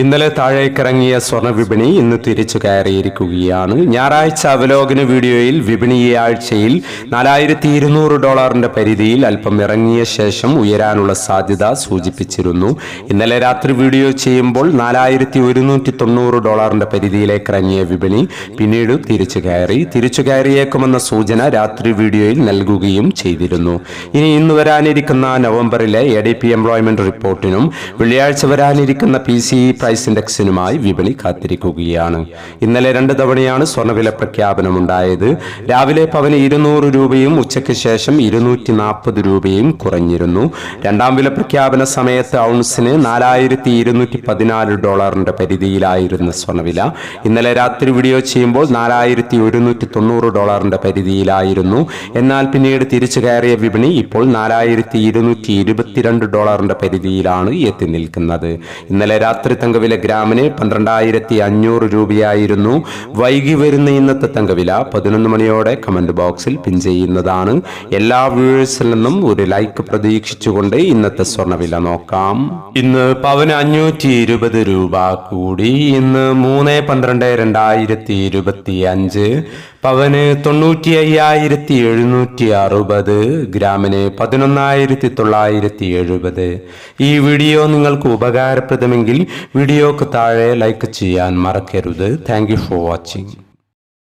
ഇന്നലെ താഴേക്കിറങ്ങിയ സ്വർണ വിപണി ഇന്ന് തിരിച്ചു കയറിയിരിക്കുകയാണ്. ഞായറാഴ്ച അവലോകന വീഡിയോയിൽ വിപണി ഈ ആഴ്ചയിൽ നാലായിരത്തി ഇരുന്നൂറ് ഡോളറിന്റെ പരിധിയിൽ അല്പം ഇറങ്ങിയ ശേഷം ഉയരാനുള്ള സാധ്യത സൂചിപ്പിച്ചിരുന്നു. ഇന്നലെ രാത്രി വീഡിയോ ചെയ്യുമ്പോൾ നാലായിരത്തി ഒരുന്നൂറ്റി തൊണ്ണൂറ് ഡോളറിന്റെ പരിധിയിലേക്ക് ഇറങ്ങിയ വിപണി പിന്നീട് തിരിച്ചു കയറി. തിരിച്ചു കയറിയേക്കുമെന്ന സൂചന രാത്രി വീഡിയോയിൽ നൽകുകയും ചെയ്തിരുന്നു. ഇനി ഇന്ന് വരാനിരിക്കുന്ന നവംബറിലെ എ ഡി പി എംപ്ലോയ്മെന്റ് റിപ്പോർട്ടിനും വെള്ളിയാഴ്ച വരാനിരിക്കുന്ന പി സി ഇ പ്രൈസ് ഇൻഡെക്സിനുമായി വിപണി കാത്തിരിക്കുകയാണ്. ഇന്നലെ രണ്ട് തവണയാണ് സ്വർണവില പ്രഖ്യാപനമുണ്ടായത്. രാവിലെ പവന് ഇരുന്നൂറ് രൂപയും ഉച്ചയ്ക്ക് ശേഷം ഇരുന്നൂറ്റി നാൽപ്പത് രൂപയും കുറഞ്ഞിരുന്നു. രണ്ടാം വില പ്രഖ്യാപന സമയത്ത് ഔൺസിന് നാലായിരത്തി ഇരുന്നൂറ്റി പതിനാല് ഡോളറിന്റെ പരിധിയിലായിരുന്നു സ്വർണവില ഇന്നലെ രാത്രി വീഡിയോ ചെയ്യുമ്പോൾ നാലായിരത്തി ഒരുന്നൂറ്റി തൊണ്ണൂറ് ഡോളറിന്റെ പരിധിയിലായിരുന്നു. എന്നാൽ പിന്നീട് തിരിച്ചു കയറിയ വിപണി ഇപ്പോൾ നാലായിരത്തി ഇരുന്നൂറ്റി ഇരുപത്തിരണ്ട് ഡോളറിന്റെ പരിധിയിലാണ് എത്തി നിൽക്കുന്നത്. ഇന്നലെ രാത്രി തങ്കവില ഗ്രാമിന് പന്ത്രണ്ടായിരത്തി അഞ്ഞൂറ് രൂപയായിരുന്നു. വൈകി വരുന്ന ഇന്നത്തെ തങ്കവില പതിനൊന്ന് മണിയോടെ കമന്റ് ബോക്സിൽ പിൻ ചെയ്യുന്നതാണ്. എല്ലാ വ്യൂവേഴ്സിൽ നിന്നും ഒരു ലൈക്ക് പ്രതീക്ഷിച്ചുകൊണ്ട് ഇന്നത്തെ സ്വർണവില നോക്കാം. ഇന്ന് പവന് അഞ്ഞൂറ്റി ഇരുപത് രൂപ കൂടി. ഇന്ന് മൂന്ന് പന്ത്രണ്ട് രണ്ടായിരത്തി ഇരുപത്തി അഞ്ച് പവന് തൊണ്ണൂറ്റി അയ്യായിരത്തി എഴുന്നൂറ്റി അറുപത് ഗ്രാമിന് പതിനൊന്നായിരത്തി തൊള്ളായിരത്തി എഴുപത് ഈ വീഡിയോ നിങ്ങൾക്ക് ഉപകാരപ്രദമെങ്കിൽ വീഡിയോക്ക് താഴെ ലൈക്ക് ചെയ്യാൻ മറക്കരുത്. Thank for watching